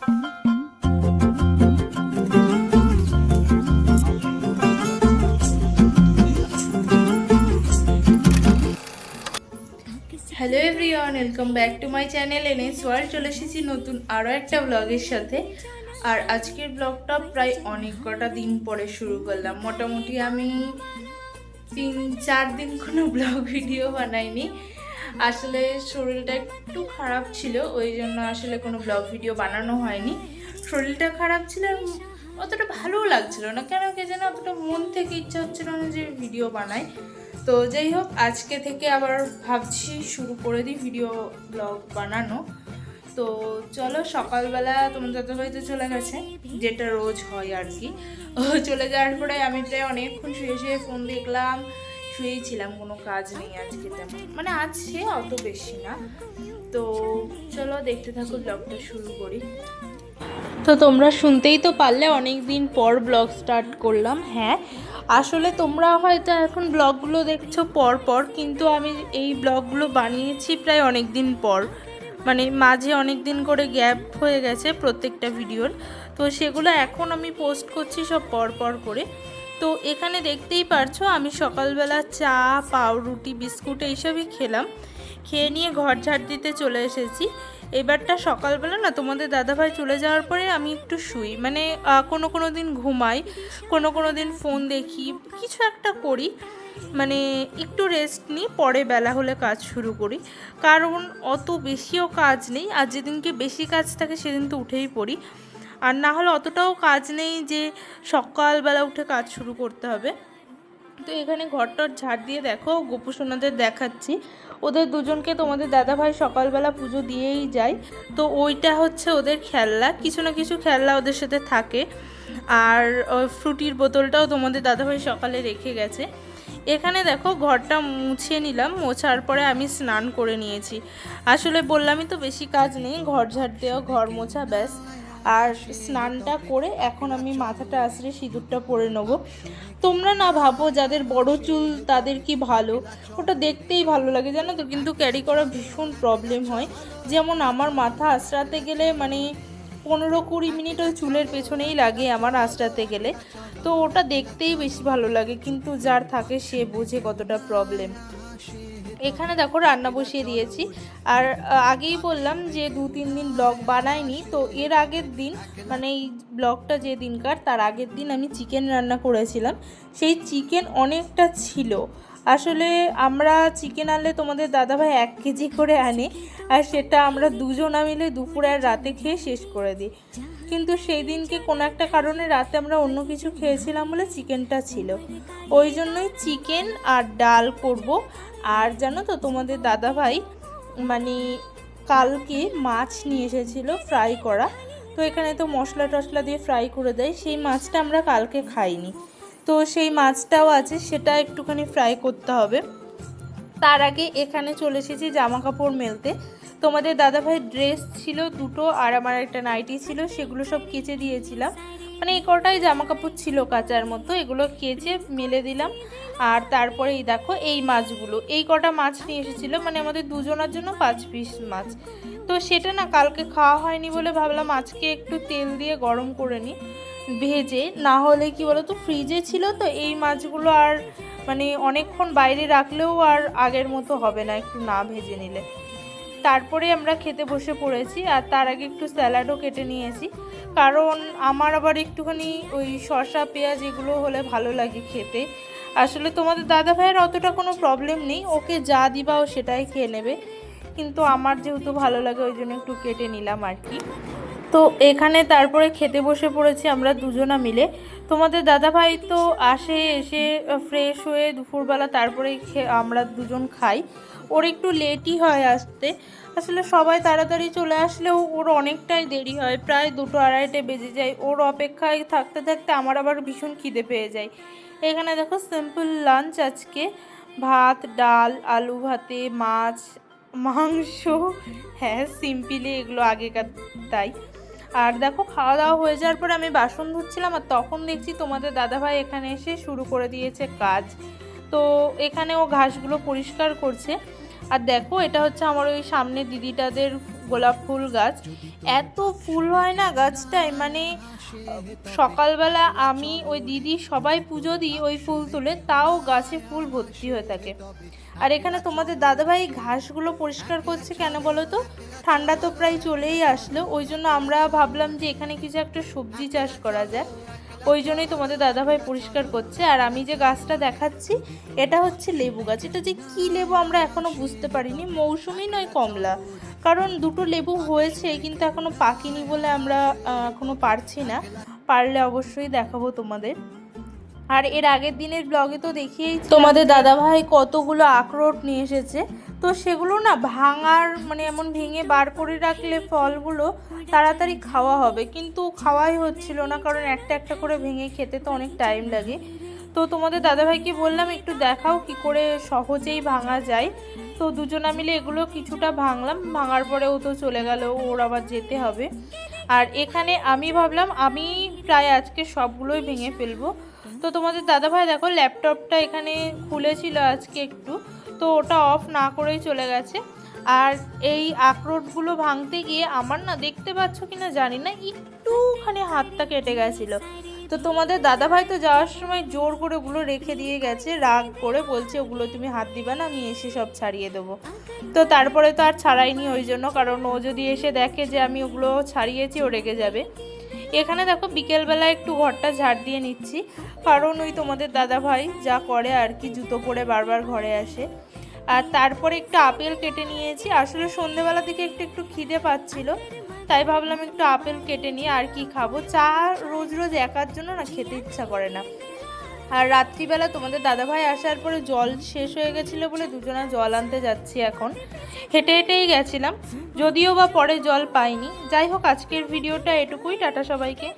Hello everyone welcome back to my channel এনে world চলে এসেছি নতুন আরও একটা ব্লগের সাথে। আর আজকের ব্লগটা প্রায় অনেক কটা দিন পরে শুরু করলাম। মোটামুটি আমি তিন, চার দিন কোনো ব্লগ ভিডিও বানাইনি। আসলে শরীরটা একটু খারাপ ছিল, ওই জন্য আসলে কোনো ব্লগ ভিডিও বানানো হয়নি। শরীরটা খারাপ ছিল অতটা ভালোও লাগছিল না, কেন কে যেন অতটা মন থেকে ইচ্ছা হচ্ছিল না যে ভিডিও বানাই। তো যাই হোক, আজকে থেকে আবার ভাবছি শুরু করে দিই ভিডিও ব্লগ বানানো। তো চলো, সকালবেলা তোমার দাদাভাই তো চলে গেছে, যেটা রোজ হয় আর কি। চলে যাওয়ার পরে আমি প্রায় অনেকক্ষণ শুয়ে শুয়ে ফোন দেখলাম। শুয়েই ছিলাম কোনো কাজ নেই আজকে তেমন। মানে আছে অত বেশি না। তো চলো দেখতে থাকো ব্লগটা শুরু করি। তো তোমরা শুনতেই তো পারলে অনেক দিন পর ব্লগ স্টার্ট করলাম হ্যাঁ। আসলে তোমরা হয়তো এখন ব্লগগুলো দেখছ পর পর, কিন্তু আমি এই ব্লগগুলো বানিয়েছি প্রায় অনেক দিন পর। মানে মাঝে অনেক দিন করে গ্যাপ হয়ে গেছে প্রত্যেকটা ভিডিওর। তো সেগুলো এখন আমি পোস্ট করছি সব পর পর করে। তো এখানে দেখতেই পারছ, আমি সকালবেলা চা, পাউরুটি, বিস্কুট এইসবই খেলাম। খেয়ে নিয়ে ঘর ঝাড় দিতে চলে এসেছি। এবারটা সকালবেলা না, তোমাদের দাদাভাই চলে যাওয়ার পরে আমি একটু শুই। মানে কোনো কোনো দিন ঘুমাই, কোনো কোনো দিন ফোন দেখি, কিছু একটা করি। মানে একটু রেস্ট নিই, পরে বেলা হলে কাজ শুরু করি। কারণ অত বেশিও কাজ নেই, আর যেদিনকে বেশি কাজ থাকে সেদিন তো উঠেই পড়ি। আর না হলে অতটাও কাজ নেই যে সকালবেলা উঠে কাজ শুরু করতে হবে। তো এখানে ঘরটর ঝাড় দিয়ে দেখো, গোপু সোনাদের দেখাচ্ছি। ওদের দুজনকে তোমাদের দাদাভাই সকালবেলা পুজো দিয়েই যায়। তো ওইটা হচ্ছে ওদের খেলনা। কিছু না কিছু খেলনা ওদের সাথে থাকে। আর ফ্রুটির বোতলটাও তোমাদের দাদাভাই সকালে রেখে গেছে। এখানে দেখো, ঘরটা মুছিয়ে নিলাম। মোছার পরে আমি স্নান করে নিয়েছি। আসলে বললামই তো বেশি কাজ নেই। ঘর ঝাড় দেওয়া, ঘর মোছা, ব্যাস। আর স্নানটা করে এখন আমি মাথাটা আসলে সিঁদুরটা পরে নেব। তোমরা না ভাবো যাদের বড় চুল তাদের কি ভালো। ওটা দেখতেই ভালো লাগে, জানো তো? কিন্তু ক্যারি করা ভীষণ প্রবলেম হয়। যেমন আমার মাথা আশ্রাতে গেলে মানে পনেরো কুড়ি মিনিট ওই চুলের পেছনেই লাগে আমার আশ্রাতে গেলে। তো ওটা দেখতেই বেশি ভালো লাগে, কিন্তু যার থাকে সে বোঝে কতটা প্রবলেম এখানে দেখো রান্না বসিয়ে দিয়েছি। আর আগেই বললাম যে দু তিন দিন ব্লগ বানাইনি, তো এর আগের দিন মানে এই ব্লগটা যে দিনকার, তার আগের দিন আমি চিকেন রান্না করেছিলাম। সেই চিকেন অনেকটা ছিল। আসলে আমরা চিকেন আনলে তোমাদের দাদাভাই এক কেজি করে আনে, আর সেটা আমরা দুজনা মিলে দুপুর আর রাতে খেয়ে শেষ করে দিই। কিন্তু সেই দিনকে কোনো একটা কারণে রাতে আমরা অন্য কিছু খেয়েছিলাম বলে চিকেনটা ছিল। ওই জন্যই চিকেন আর ডাল করব। আর জানো তো তোমাদের দাদাভাই মানে কালকে মাছ নিয়ে এসেছিল ফ্রাই করা। তো এখানে তো মশলা টশলা দিয়ে ফ্রাই করে দেয়। সেই মাছটা আমরা কালকে খাইনি। তো সেই মাছটাও আছে, সেটা একটুখানি ফ্রাই করতে হবে। তার আগে এখানে চলে এসেছি জামা কাপড় মেলতে। তোমাদের দাদাভাইয়ের ড্রেস ছিল দুটো আর আমার একটা নাইটি ছিল, সেগুলো সব কেচে দিয়েছিলাম। মানে এই কটাই জামা কাপড় ছিল কাচার মতো এগুলো কেচে মেলে দিলাম। আর তারপরে এই দেখো, এই মাছগুলো, এই কটা মাছ নিয়ে এসেছিল মানে আমাদের দুজনের জন্য পাঁচ পিস মাছ। তো সেটা না কালকে খাওয়া হয়নি বলে ভাবলাম আজকে একটু তেল দিয়ে গরম করে নিই, ভেজে। না হলে কি বলতো ফ্রিজে ছিল তো, এই মাছগুলো আর মানে অনেকক্ষণ বাইরে রাখলেও আর আগের মতো হবে না, একটু না ভেজে নিলে। তারপরে আমরা খেতে বসে পড়েছি আর তার আগে একটু স্যালাডও কেটে নিয়েছি। কারণ আমার আবার একটুখানি ওই শসা, পেঁয়াজ এগুলো হলে ভালো লাগে খেতে। আসলে তোমাদের দাদা ভাইয়ের অতটা কোনো প্রবলেম নেই, ওকে যা দিবা ও সেটাই খেয়ে নেবে। কিন্তু আমার যেহেতু ভালো লাগে, ওই জন্য একটু কেটে নিলাম আর কি। তো এখানে তারপরে খেতে বসে পড়েছি আমরা দুজনা মিলে। তোমাদের দাদাভাই তো আসে, এসে ফ্রেশ হয়ে দুপুরবেলা তারপরে আমরা দুজন খাই। ওর একটু লেটই হয় আসতে। আসলে সবাই তাড়াতাড়ি চলে আসলেও ওর অনেকটাই দেরি হয়। প্রায় দুটো আড়াইটে বেজে যায়। ওর অপেক্ষায় থাকতে থাকতে আমার আবার ভীষণ খিদে পেয়ে যায়। এখানে দেখো সিম্পল লাঞ্চ আজকে। ভাত, ডাল, আলু ভাতে, মাছ, মাংস। হ্যাঁ সিম্পলি এগুলো আগেকার তাই। আর দেখো, খাওয়া দাওয়া হয়ে যাওয়ার পর আমি বাসন ধুচ্ছিলাম আর তখন দেখছি তোমাদের দাদাভাই এখানে এসে শুরু করে দিয়েছে কাজ। তো এখানে ও ঘাসগুলো পরিষ্কার করছে। আর দেখো, এটা হচ্ছে আমার ওই সামনে দিদিটাদের গোলাপ ফুল গাছ। এত ফুল হয় না গাছটায় মানে সকালবেলা আমি ওই দিদি সবাই পুজো দিই ওই ফুল তুলে, তাও গাছে ফুল ভর্তি হয়ে থাকে। আর এখানে তোমাদের দাদাভাই ঘাসগুলো পরিষ্কার করছে কেন বলো তো? ঠান্ডা তো প্রায় চলেই আসলো, ওই জন্য আমরা ভাবলাম যে এখানে কিছু একটা সবজি চাষ করা যায়। ওই জন্যই তোমাদের দাদাভাই পরিষ্কার করছে। আর আমি যে গাছটা দেখাচ্ছি, এটা হচ্ছে লেবু গাছ। এটা যে কী লেবু আমরা এখনও বুঝতে পারিনি, মৌসুমি নয় কমলা। কারণ দুটো লেবু হয়েছে কিন্তু এখনও পাকিনি বলে আমরা আহ, এখনও পারছি না। পারলে অবশ্যই দেখাবো তোমাদের। আর এর আগের দিনের ব্লগে তো দেখিয়েই তোমাদের দাদাভাই কতগুলো আখরোট নিয়ে এসেছে। তো সেগুলো না ভাঙার মানে এমন ভেঙে বার করে রাখলে ফলগুলো তাড়াতাড়ি খাওয়া হবে। কিন্তু খাওয়াই হচ্ছিল না কারণ একটা একটা করে ভেঙে খেতে তো অনেক টাইম লাগে। তো তোমাদের দাদাভাইকে বললাম, একটু দেখাও কি করে সহজেই ভাঙা যায়। তো দুজনা মিলে এগুলো কিছুটা ভাঙলাম। ভাঙার পরে ও তো চলে গেল, ওর আবার যেতে হবে। আর এখানে আমি ভাবলাম, আমি প্রায় আজকে সবগুলোই ভেঙে ফেলব। তো তোমাদের দাদাভাই দেখো, ল্যাপটপটা এখানে খুলেছিল আজকে একটু। তো ওটা অফ না করেই চলে গেছে। আর এই আখরোটগুলো ভাঙতে গিয়ে আমার না, দেখতে পাচ্ছ কি না জানি না, একটুখানি হাতটা কেটে গেছিল। তো তোমাদের দাদাভাই তো যাওয়ার সময় জোর করে ওগুলো রেখে দিয়ে গেছে, রাগ করে বলছে, ওগুলো তুমি হাত দিবা না, আমি এসে সব ছাড়িয়ে দেবো। তো তারপরে তো আর ছাড়াইনি ওই জন্য, কারণ ও যদি এসে দেখে যে আমি ওগুলো ছাড়িয়েছি, ও রেগে যাবে। এখানে দেখো বিকেলবেলা একটু ঘরটা ঝাড় দিয়ে নিচ্ছি, কারণ ওই তোমাদের দাদা ভাই যা করে আর কি, জুতো পরে বারবার ঘরে আসে। আর তারপরে একটু আপেল কেটে নিয়েছি, আসলে সন্ধেবেলা থেকে একটু একটু খিদে পাচ্ছিল। তাই ভাবলাম একটু আপেল কেটে নিয়ে আর কি খাব? চা রোজ রোজ একার জন্য না খেতে ইচ্ছা করে না। আর রাত্রিবেলা তোমাদের দাদাভাই আসার পরে জল শেষ হয়ে গেছিল বলে দুজনা জল আনতে যাচ্ছি এখন। হেঁটে হেঁটেই গেছিলাম, যদিও বা পরে জল পাইনি। যাই হোক, আজকের ভিডিওটা এটুকুই। টাটা সবাইকে।